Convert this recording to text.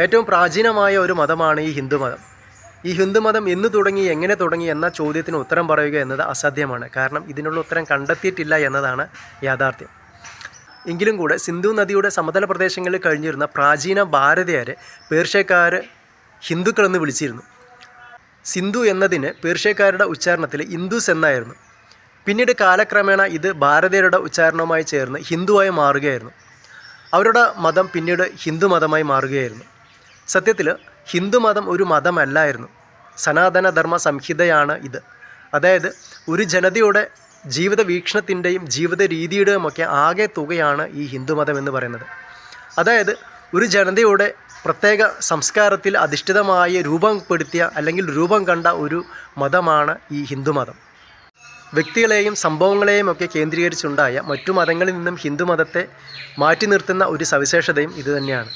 ഏറ്റവും പ്രാചീനമായ ഒരു മതമാണ് ഈ ഹിന്ദുമതം ഈ ഹിന്ദുമതം എന്ന് തുടങ്ങി എങ്ങനെ തുടങ്ങി എന്ന ചോദ്യത്തിന് ഉത്തരം പറയുക എന്നത് അസാധ്യമാണ്. കാരണം ഇതിനുള്ള ഉത്തരം കണ്ടെത്തിയിട്ടില്ല എന്നതാണ് യാഥാർത്ഥ്യം. എങ്കിലും കൂടെ സിന്ധു നദിയുടെ സമതല പ്രദേശങ്ങളിൽ കഴിഞ്ഞിരുന്ന പ്രാചീന ഭാരതീയരെ പേർഷ്യക്കാർ ഹിന്ദുക്കളെന്ന് വിളിച്ചിരുന്നു. സിന്ധു എന്നതിന് പേർഷ്യക്കാരുടെ ഉച്ചാരണത്തിൽ ഇന്ദുസ് എന്നായിരുന്നു. പിന്നീട് കാലക്രമേണ ഇത് ഭാരതീയരുടെ ഉച്ചാരണവുമായി ചേർന്ന് ഹിന്ദുവായി മാറുകയായിരുന്നു. അവരുടെ മതം പിന്നീട് ഹിന്ദു മതമായി മാറുകയായിരുന്നു. സത്യത്തിൽ ഹിന്ദുമതം ഒരു മതമല്ലായിരുന്നു. സനാതനധർമ്മ സംഹിതയാണ് ഇത്. അതായത് ഒരു ജനതയുടെ ജീവിത വീക്ഷണത്തിന്റെയും ജീവിത രീതിയുടെയും ഒക്കെ ആകെ തുകയാണ് ഈ ഹിന്ദുമതം എന്ന് പറയുന്നത്. അതായത് ഒരു ജനതയുടെ പ്രത്യേക സംസ്കാരത്തിൽ അധിഷ്ഠിതമായി രൂപപ്പെടുത്തിയ അല്ലെങ്കിൽ രൂപം കണ്ട ഒരു മതമാണ് ഈ ഹിന്ദുമതം വ്യക്തികളെയും സംഭവങ്ങളെയും ഒക്കെ കേന്ദ്രീകരിച്ചുണ്ടായ മറ്റു മതങ്ങളിൽ നിന്നും ഹിന്ദുമതത്തെ മാറ്റി നിർത്തുന്ന ഒരു സവിശേഷതയും ഇതുതന്നെയാണ്